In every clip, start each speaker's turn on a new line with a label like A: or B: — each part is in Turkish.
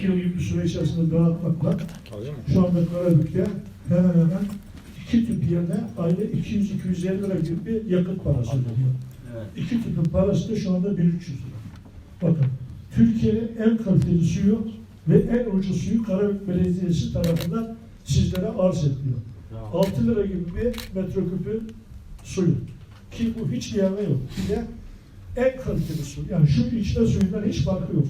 A: iki yıl gibi bir süre içerisinde dağıtmakla şu anda Karabük'te hemen hemen iki tüp yerine ayda 200-250 lira gibi bir yakıt parası ödeniyor.
B: Evet.
A: İki tüpün parası da şu anda 1300 lira. Bakın Türkiye'nin en kaliteli suyu ve en ucuz suyu Karabük Belediyesi tarafından sizlere arz ediliyor.
B: Bravo.
A: 6 lira gibi bir metreküpü suyu. Ki bu hiçbir yerde yok. Bir de en kaliteli su. Yani şu içme suyundan hiç farkı yok.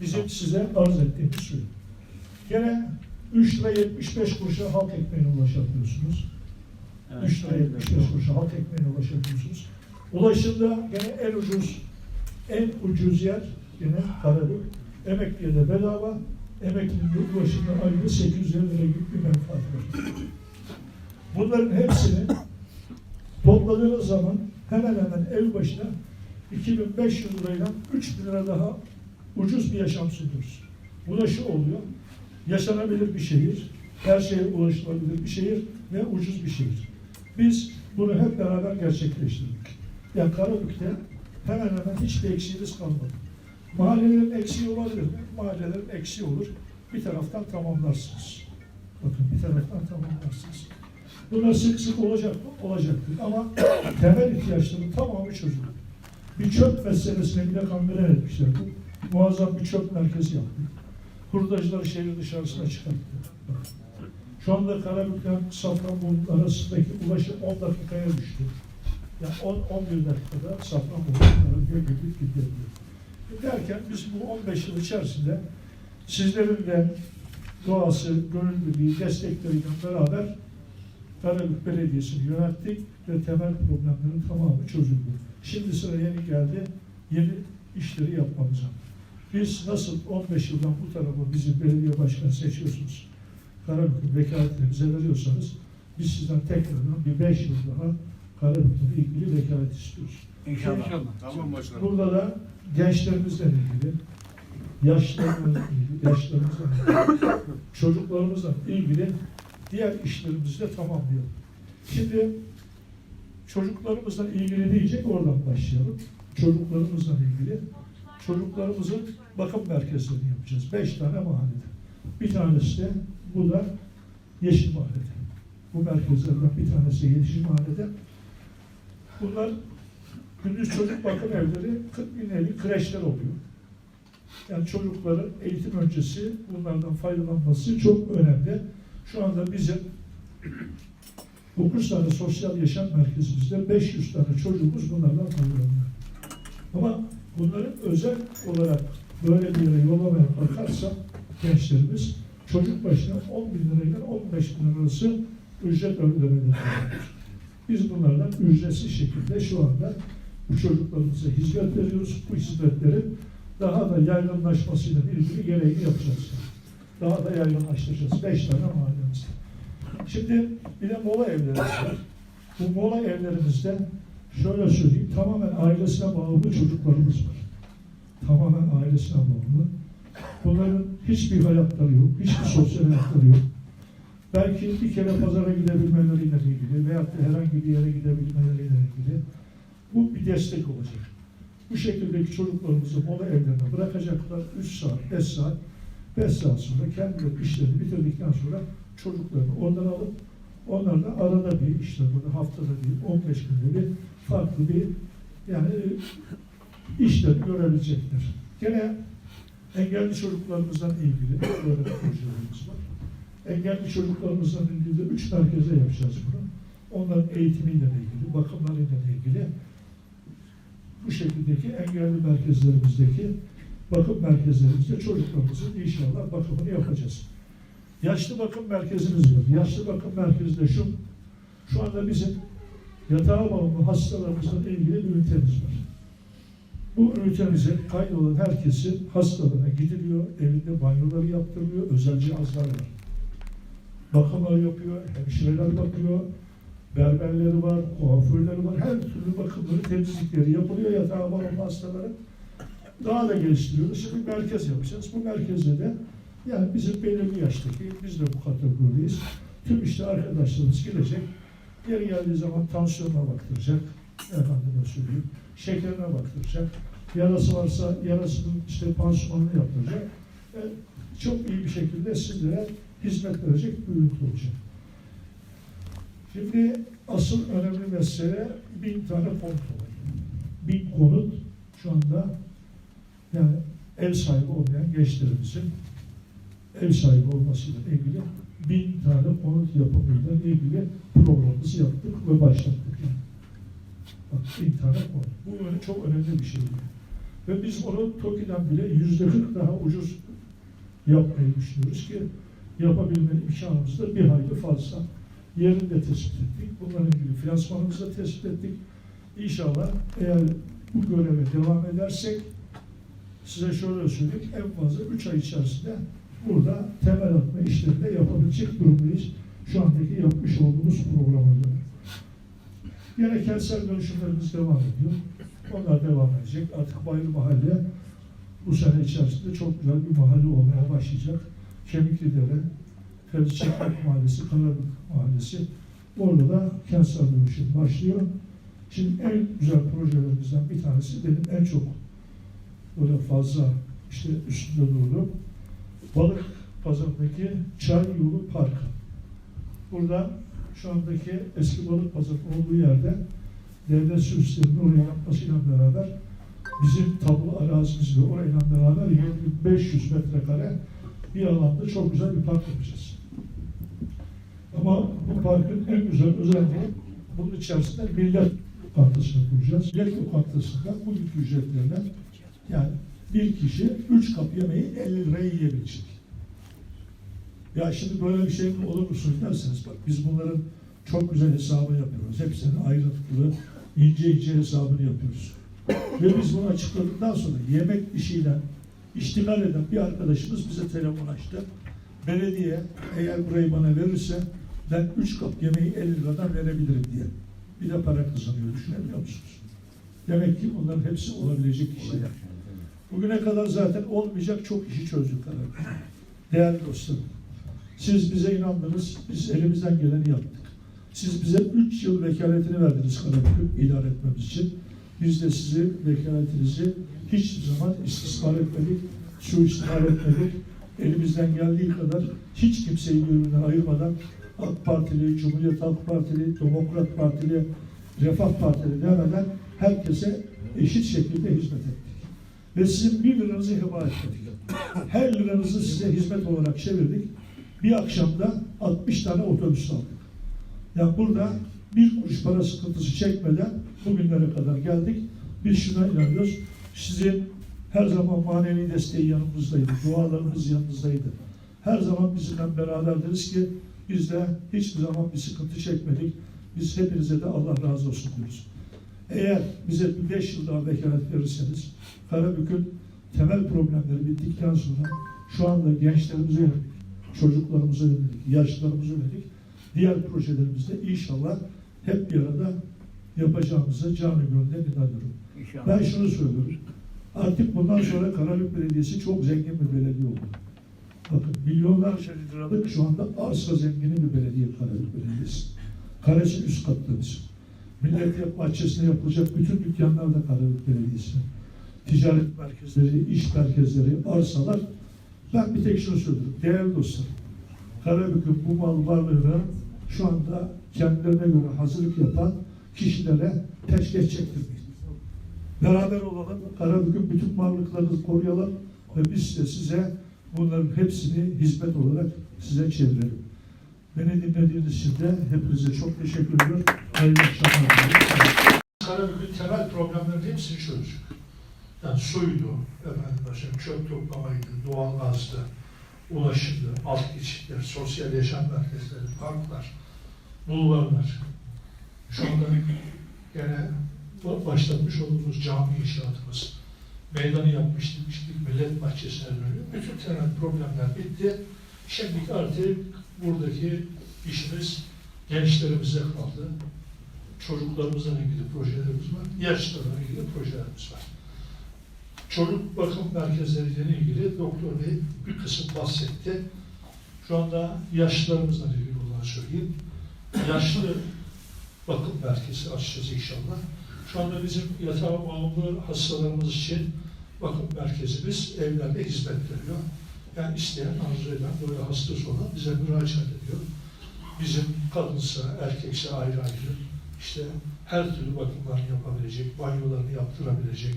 A: Bizim size arz ettiğimiz suyu. Gene 3 lira 75 kuruşa halk ekmeğine ulaşabiliyorsunuz.
B: Evet.
A: 3 lira 75 kuruşa halk ekmeğine ulaşabiliyorsunuz. Ulaşımda gene en ucuz en ucuz yer gene Karabük. Emekliye de bedava. Emeklinin ulaşımda ayda 850 lira gibi bir menfaat var. Bunların hepsini topladığınız zaman hemen hemen ev başına 2500 lirayla 3000 lira daha ucuz bir yaşam sürüyoruz. Bu da şu oluyor. Yaşanabilir bir şehir, her şeye ulaşılabilir bir şehir ve ucuz bir şehir. Biz bunu hep beraber gerçekleştirdik. Yani Karabük'te hemen hemen hiçbir eksiğimiz kalmadı. Mahallelerin eksiği olabilir mi? Mahallelerin eksiği olur. Bir taraftan tamamlarsınız. Bakın bir taraftan tamamlarsınız. Buna sık sık olacak mı? Olacaktır. Ama temel ihtiyaçların tamamı çözülür. Bir çöp meselesine bile kambire etmişler. Muazzam bir çöp merkezi yaptık. Hurdacıları şehir dışarısına çıkarttık. Bakın. Şu anda Karabük'ten Safranbolu arasındaki ulaşım 10 dakikaya düştü. Yani 10 11 dakikada Safranbolu'dan gidip gidebiliyor. Derken biz bu 15 yıl içerisinde sizlerin de doğası, gönül birliği, destekleriyle beraber Karabük Belediyesi'ni yönettik ve temel problemlerin tamamı çözüldü. Şimdi sıra yeni geldi, yeni işleri yapmamıza. Biz nasıl 15 yıldan bu tarafa bizi belediye başkanı seçiyorsunuz, Karabük'ün vekaletini bize veriyorsanız, biz sizden tekrardan bir 5 yıl daha Karabük'le ilgili vekalet istiyoruz.
B: İnşallah.
C: Tamam başkanım.
A: Burada da gençlerimizle ilgili, yaşlarımızla ilgili, yaşlarımızla ilgili, çocuklarımızla ilgili diğer işlerimizi de tamamlayalım. Şimdi çocuklarımızla ilgili diyecek oradan başlayalım. Çocuklarımızla ilgili çocuklarımızın bakım merkezlerini yapacağız. Beş tane mahallede. Bir tanesi bu da Yeşil Mahalle'de. Bu merkezlerden bir tanesi Yeşil Mahalle'de. Bunlar gündüz çocuk bakım evleri 40 bin evi kreşler oluyor. Yani çocukların eğitim öncesi bunlardan faydalanması çok önemli. Şu anda bizim 9 tane sosyal yaşam merkezimizde 500 tane çocuğumuz bunlardan faydalanıyor. Ama bunların özel olarak böyle bir yere yollamaya bakarsa gençlerimiz çocuk başına 10 bin lirayla 15 bin lira arası ücret ödemeleri Biz bunlardan ücretsiz şekilde şu anda bu çocuklarımıza hizmet veriyoruz. Bu hizmetlerin daha da yaygınlaşmasıyla ilgili gereğini yapacağız. Daha da yaygınlaştıracağız. Beş tane mahallemizde. Şimdi bir de mola evlerimiz var. Bu mola evlerimizde şöyle söyleyeyim, tamamen ailesine bağlı çocuklarımız var. Tamamen ailesine bağlı. Bunların hiçbir hayatları yok, hiçbir sosyal hayatları yok. Belki bir kere pazara gidebilmeleriyle ilgili da herhangi bir yere gidebilmeleriyle ilgili bu bir destek olacak. Bu şekildeki çocuklarımızı mola evlerine bırakacaklar. 3 saat, 5 saat, 5 saat sonra kendileri işlerini bitirdikten sonra çocuklarını oradan alıp onlar da arada bir işte burada haftada bir 15 günde bir farklı bir yani işleri görebilecekler. Gene engelli çocuklarımızdan ilgili böyle projelerimiz var. Engelli çocuklarımızdan ilgili de üç merkeze yapacağız bunu. Onların eğitimiyle ilgili, bakımlarıyla ilgili bu şekildeki engelli merkezlerimizdeki bakım merkezlerimizde çocuklarımızın inşallah bakımını yapacağız. Yaşlı bakım merkezimiz var. Yaşlı bakım merkezinde şu şu anda bizim yatağa bağımlı hastalarımızla ilgili bir ünitemiz var. Bu ünitemize kaydolan herkesin hastalığına gidiliyor, evinde banyoları yaptırılıyor, özel cihazlar var. Bakımları yapıyor, hemşireler bakıyor, berberleri var, kuaförleri var, her türlü bakımları, temizlikleri yapılıyor yatağa bağımlı hastaların. Daha da geliştiriyoruz. Şimdi merkez yapacağız. Bu merkezde de yani bizim belirli yaştaki, biz de bu kategoriyiz. Tüm işte arkadaşlarımız gelecek. Yeri geldiği zaman tansiyonuna baktıracak. Efendime söyleyeyim. Şekerine baktıracak. Yarası varsa yarasının işte pansumanını yaptıracak. E, çok iyi bir şekilde sizlere hizmet verecek bir ürün olacak. Şimdi asıl önemli mesele bin tane konut olacak. Bin konut şu anda yani ev sahibi olmayan gençlerimizin ev sahibi olmasıyla ilgili bin tane konut yapımıyla ilgili programımızı yaptık ve başlattık. Yani. Bak bin tane konut. Bu çok önemli bir şey. Ve biz onu TOKİ'den bile yüzde kırk daha ucuz yapmayı düşünüyoruz ki yapabilme imkanımız da bir hayli fazla. Yerini de tespit ettik. Bununla ilgili finansmanımızı da tespit ettik. İnşallah eğer bu göreve devam edersek size şöyle söyleyeyim en fazla 3 ay içerisinde burada temel atma işlerini yapabilecek durumdayız. Şu andaki yapmış olduğumuz programa göre. Yine kentsel dönüşümlerimiz devam ediyor. Onlar devam edecek. Artık Bayır Mahalle bu sene içerisinde çok güzel bir mahalle olmaya başlayacak. Kemiklidere, Fevzi Çekmek Mahallesi, Karabük Mahallesi. Orada da kentsel dönüşüm başlıyor. Şimdi en güzel projelerimizden bir tanesi benim en çok böyle fazla işte üstünde durduğum balık pazarındaki Çay Yolu Parkı. Burada şu andaki eski balık pazarı olduğu yerde devlet su üstlerinin oraya yapmasıyla beraber bizim tabu arazimizde orayla beraber 2500 metrekare bir alanda çok güzel bir park yapacağız. Ama bu parkın en güzel özelliği bunun içerisinde millet lokantasını kuracağız. Millet lokantasında bu yük ücretlerine yani bir kişi üç kap yemeği 50 liraya yiyebilecek. Ya şimdi böyle bir şey olur musun derseniz bak biz bunların çok güzel hesabını yapıyoruz. Hepsinin ayrıntılı, ince ince hesabını yapıyoruz. Ve biz bunu açıkladıktan sonra yemek işiyle iştigal eden bir arkadaşımız bize telefon açtı. Belediye eğer burayı bana verirse ben üç kap yemeği 50 liradan verebilirim diye. Bir de para kazanıyor düşünebiliyor musunuz? Demek ki bunların hepsi olabilecek işler. Bugüne kadar zaten olmayacak çok işi çözdük kadar. Değerli dostlarım, siz bize inandınız, biz elimizden geleni yaptık. Siz bize üç yıl vekaletini verdiniz Karabük'ü idare etmemiz için. Biz de sizi vekaletinizi hiçbir zaman istismar etmedik, suistimal etmedik. Elimizden geldiği kadar hiç kimseyi birbirinden ayırmadan AK Partili, Cumhuriyet Halk Partili, Demokrat Partili, Refah Partili demeden herkese eşit şekilde hizmet ettik. Ve sizin bir liranızı heba etmedik. Her liranızı size hizmet olarak çevirdik. Bir akşamda 60 tane otobüs aldık. Yani burada bir kuruş para sıkıntısı çekmeden bugünlere kadar geldik. Biz şuna inanıyoruz. Sizin her zaman manevi desteği yanımızdaydı. Dualarımız yanınızdaydı. Her zaman bizimle beraberdiniz ki biz de hiçbir zaman bir sıkıntı çekmedik. Biz hepinize de Allah razı olsun diyoruz. Eğer bize bir beş yıl daha vekalet verirseniz Karabük'ün temel problemleri bittikten sonra şu anda gençlerimize yönelik, çocuklarımıza yönelik, yaşlılarımıza yönelik diğer projelerimizde inşallah hep bir arada yapacağımıza canı gönülden inanıyorum.
B: İnşallah.
A: Ben şunu söylüyorum. Artık bundan sonra Karabük Belediyesi çok zengin bir belediye oldu. Bakın milyonlarca liralık şu anda arsa zengini bir belediye Karabük Belediyesi. Karesi üst katta bizim. Millet bahçesine yapılacak bütün dükkanlar da Karabük Belediyesi. Ticaret merkezleri, iş merkezleri, arsalar. Ben bir tek şunu söylüyorum. Değerli dostlarım, Karabük'ün bu mal varlığını şu anda kendilerine göre hazırlık yapan kişilere peşkeş çektirmeyin. Beraber olalım, Karabük'ün bütün varlıklarını koruyalım ve biz de size bunların hepsini hizmet olarak size çevirelim. Beni dinlediğiniz için de hepinize çok teşekkür ediyorum. Hayırlı akşamlar. Karabük'ün temel problemlerin hepsini çözdük. Yani suydu, efendim çöp toplamaydı, doğalgazdı, ulaşımdı, alt geçitler, sosyal yaşam merkezleri, parklar, bulvarlar. Şu anda gene başlatmış olduğumuz cami inşaatımız, meydanı yapmıştık, işte millet bahçesine dönüyor. Bütün temel problemler bitti. Şimdi artık buradaki işimiz gençlerimize kaldı. Çocuklarımızla ilgili projelerimiz var, yaşlılarla ilgili projelerimiz var. Çocuk bakım merkezleriyle ilgili doktor bey bir kısım bahsetti. Şu anda yaşlılarımızla ilgili olarak söyleyeyim. Yaşlı bakım merkezi açacağız inşallah. Şu anda bizim yatağa bağımlı hastalarımız için bakım merkezimiz evlerde hizmet veriyor. Yani isteyen, arzu eden, böyle hastası olan bize müracaat ediyor. Bizim kadınsa, erkekse ayrı ayrı işte her türlü bakımlarını yapabilecek, banyolarını yaptırabilecek,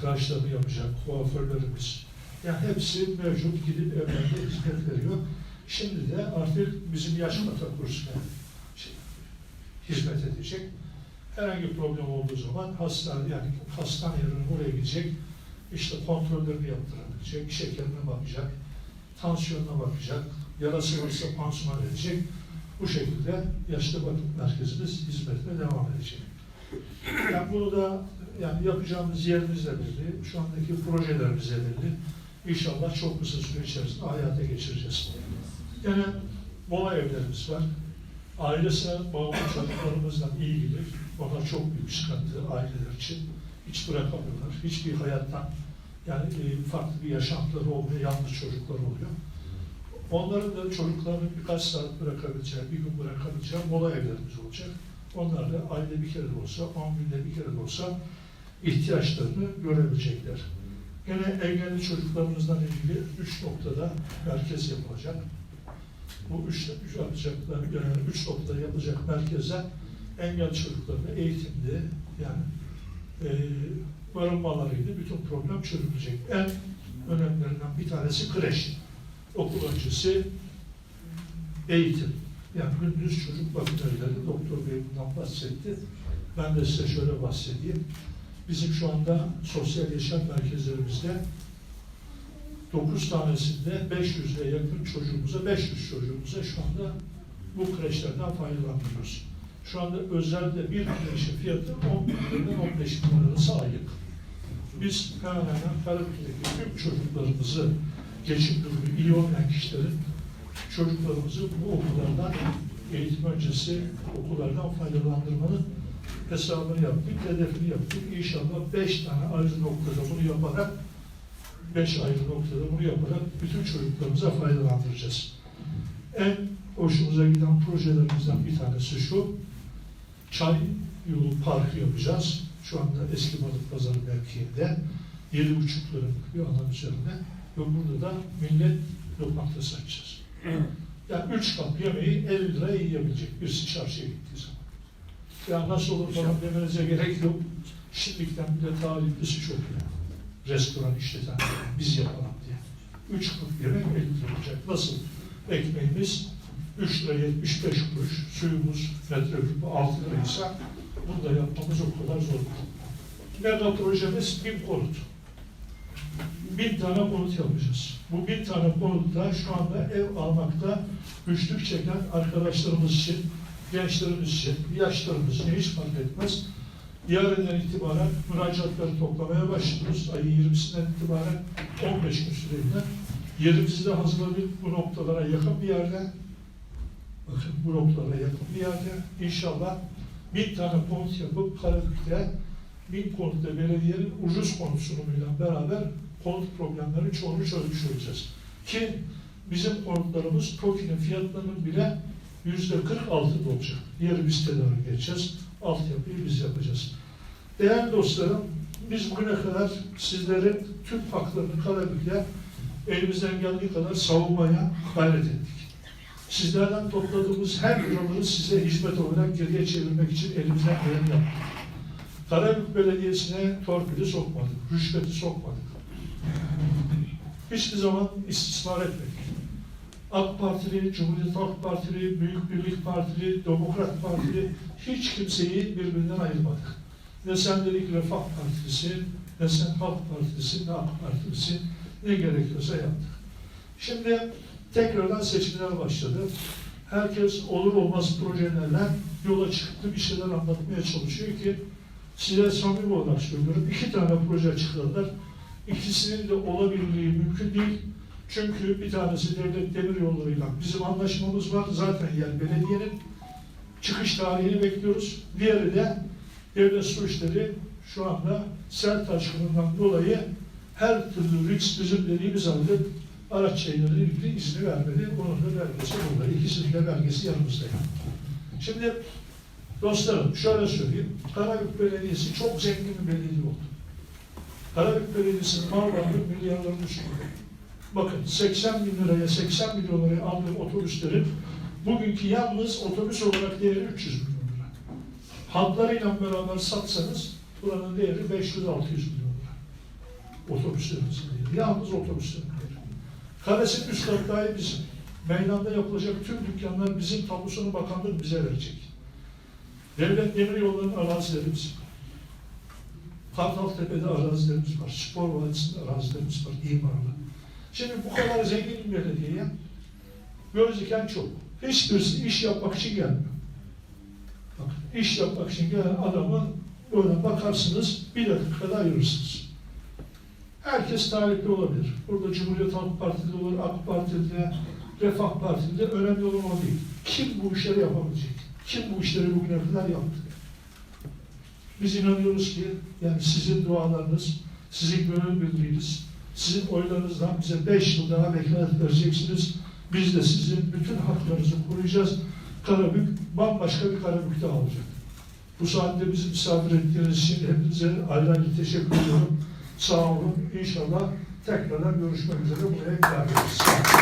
A: tıraşlarını yapacak, kuaförlerimiz. Yani hepsi mevcut gidip evlerde hizmet veriyor. Şimdi de artık bizim yaş kategorisine şey, hizmet edecek. Herhangi bir problem olduğu zaman hastane yani hastane yerine oraya gidecek, işte kontrollerini yaptırabilecek, şekerine bakacak, tansiyonuna bakacak, yarası varsa pansuman edecek. Bu şekilde yaşlı bakım merkezimiz hizmetine devam edecek. Yani bunu da yani yapacağımız yerimiz de belli, şu andaki projelerimiz de belli. İnşallah çok kısa süre içerisinde hayata geçireceğiz. Yine mola evlerimiz var. Ailesi bağımlı çocuklarımızdan iyi gelir. Onlar çok büyük sıkıntı aileler için. Hiç bırakamıyorlar. Hiçbir hayattan yani e, farklı bir yaşantıları olmuyor. Yalnız çocuklar oluyor. Onların da çocuklarını birkaç saat bırakabileceği, bir gün bırakabileceği mola evlerimiz olacak. Onlar da ayda bir kere de olsa, on günde bir kere de olsa ihtiyaçlarını görebilecekler. Yine engelli çocuklarımızdan ilgili üç noktada merkez yapılacak. Bu üç, üç yapacaklar, yani üç noktada yapılacak merkezler engelli çocuklarına eğitimde yani e, barınmalarıyla bütün problem çözülecek. En önemlilerinden bir tanesi kreş. Okul öncesi eğitim. Yani gündüz çocuk bakım evleri, doktor bey bundan bahsetti. Ben de size şöyle bahsedeyim. Bizim şu anda sosyal yaşam merkezlerimizde 9 tanesinde 500'e yakın çocuğumuza, 500 çocuğumuza şu anda bu kreşlerden faydalanıyoruz. Şu anda özelde bir kreşin fiyatı 10 bin liradan 15 bin lirası aylık. Biz hemen hemen Karabük'teki tüm çocuklarımızı geçim durumu iyi olmayan kişilerin çocuklarımızı bu okullardan eğitim öncesi okullardan faydalandırmanın hesabını yaptık, hedefini yaptık. İnşallah beş tane ayrı noktada bunu yaparak beş ayrı noktada bunu yaparak bütün çocuklarımıza faydalandıracağız. En hoşumuza giden projelerimizden bir tanesi şu. Çay yolu parkı yapacağız. Şu anda eski balık pazarı mevkiinde. Yedi buçuk bir alan üzerine. Ve burada da millet lokantası açacağız. Yani üç kap yemeği 50 liraya yiyebilecek birisi çarşıya gittiği zaman. Ya nasıl olur falan demenize gerek yok. Şimdilikten bile taliplisi çok yani. Restoran işleten biz yapalım diye. Üç kap yemek 50 lira olacak. Nasıl? Ekmeğimiz 3 lira 75 kuruş, suyumuz metreküp 6 liraysa bunu da yapmamız o kadar zor. Mega projemiz bin konut. Bin tane konut yapacağız. Bu bin tane konutta şu anda ev almakta güçlük çeken arkadaşlarımız için, gençlerimiz için, yaşlarımız için hiç fark etmez. Yarından itibaren müracaatları toplamaya başlıyoruz. Ayın 20'sinden itibaren 15 gün süreyle. Yerimizi de hazırladık bu noktalara yakın bir yerde. Bakın bu noktalara yakın bir yerde. İnşallah bin tane konut yapıp Karabük'te bin konutta belediyenin ucuz konut sunumuyla beraber konut problemlerinin çoğunu çözmüş olacağız. Ki bizim konutlarımız TOKİ'nin fiyatlarının bile yüzde 40 altında olacak. Yeri biz tedarik edeceğiz. Altyapıyı biz yapacağız. Değerli dostlarım, biz bugüne kadar sizlerin tüm haklarını Karabük'te elimizden geldiği kadar savunmaya gayret ettik. Sizlerden topladığımız her liraları size hizmet olarak geriye çevirmek için elimizden geleni yaptık. Karabük Belediyesi'ne torpili sokmadık, rüşveti sokmadık. Hiçbir zaman istismar etmedik. AK Partili, Cumhuriyet Halk Partili, Büyük Birlik Partili, Demokrat Partili hiç kimseyi birbirinden ayırmadık. Ne sendelik Refah Partisi, ne sen Halk Partisi, ne AK Partisi ne gerekiyorsa yaptık. Şimdi tekrardan seçimler başladı. Herkes olur olmaz projelerle yola çıktı, bir şeyler anlatmaya çalışıyor ki size samimi olarak söylüyorum. iki tane proje açıkladılar. İkisinin de olabilirliği mümkün değil. Çünkü bir tanesi devlet demir yollarıyla bizim anlaşmamız var. Zaten yer belediyenin çıkış tarihini bekliyoruz. Diğeri de devlet su işleri şu anda sel taşkınından dolayı her türlü risk bizim dediğimiz halde araç şeyleri ilgili izni vermedi. Onun da belgesi burada. İkisinin de belgesi yanımızda. yani. Şimdi dostlarım şöyle söyleyeyim. Karabük Belediyesi çok zengin bir belediye oldu. Karabük Belediyesi'nin mal varlığı milyarların üstünde. Bakın 80 bin liraya 80 milyon liraya aldığım otobüslerin bugünkü yalnız otobüs olarak değeri 300 milyon lira. Hatlarıyla beraber satsanız buranın değeri 500-600 milyon lira. Otobüslerimizin değeri. Yalnız otobüslerin değeri. Karesi üst dahi bizim. Meydanda yapılacak tüm dükkanlar bizim tabusunu bakanlık bize verecek. Devlet demir yollarının arazileri bizim. Kartaltepe'de arazilerimiz var. Spor vadisinde arazilerimiz var. İmarlı. Şimdi bu kadar zengin bir belediyeye göz diken çok. Hiçbirisi iş yapmak için gelmiyor. Bak, iş yapmak için gelen adamı böyle bakarsınız, bir dakikada ayırırsınız. Herkes talipli olabilir. Burada Cumhuriyet Halk Partisi'de olur, AK Parti'de, Refah Partisi'de önemli olan o değil. Kim bu işleri yapabilecek? Kim bu işleri bugüne kadar yaptı? Biz inanıyoruz ki yani sizin dualarınız, sizin gönül birliğiniz, sizin oylarınızdan bize beş yıl daha vekalet vereceksiniz. Biz de sizin bütün haklarınızı koruyacağız. Karabük bambaşka bir Karabük'te olacak. Bu saatte bizi misafir ettiğiniz için hepinize ayrı ayrı teşekkür ediyorum. Sağ olun. İnşallah tekrardan görüşmek üzere buraya geliriz.